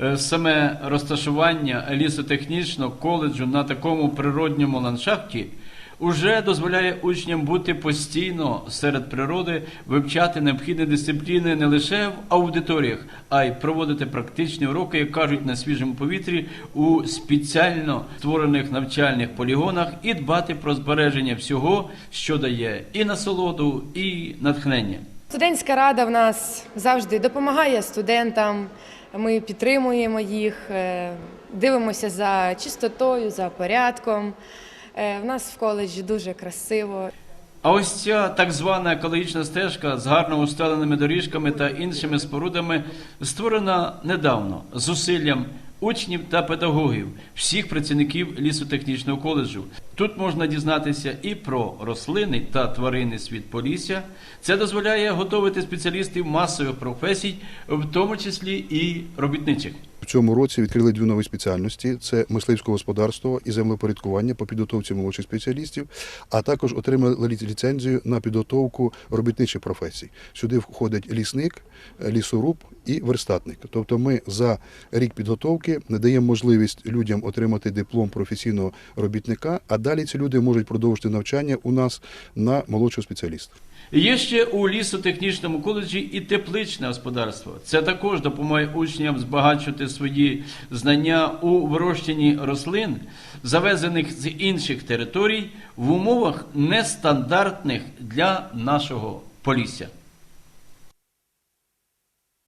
е, саме розташування лісотехнічного коледжу на такому природньому ландшафті уже дозволяє учням бути постійно серед природи, вивчати необхідні дисципліни не лише в аудиторіях, а й проводити практичні уроки, як кажуть, на свіжому повітрі у спеціально створених навчальних полігонах і дбати про збереження всього, що дає і насолоду, і натхнення. Студентська рада в нас завжди допомагає студентам. Ми підтримуємо їх, е, дивимося за чистотою, за порядком. Е, В нас в коледжі дуже красиво. А ось ця так звана екологічна стежка з гарно устеленими доріжками та іншими спорудами створена недавно зусиллям учнів та педагогів, всіх працівників лісотехнічного коледжу. Тут можна дізнатися і про рослини та тваринний світ Полісся. Це дозволяє готувати спеціалістів масових професій, в тому числі і робітничих. В цьому році відкрили дві нові спеціальності: це мисливське господарство і землепорядкування по підготовці молодших спеціалістів, а також отримали ліцензію на підготовку робітничих професій. Сюди входить лісник, лісоруб і верстатник. Тобто, ми за рік підготовки надаємо можливість людям отримати диплом професійного робітника, а далі ці люди можуть продовжити навчання у нас на молодшого спеціаліста. Є ще у лісотехнічному коледжі і тепличне господарство. Це також допомагає учням збагачувати свої знання у вирощенні рослин, завезених з інших територій в умовах нестандартних для нашого полісся.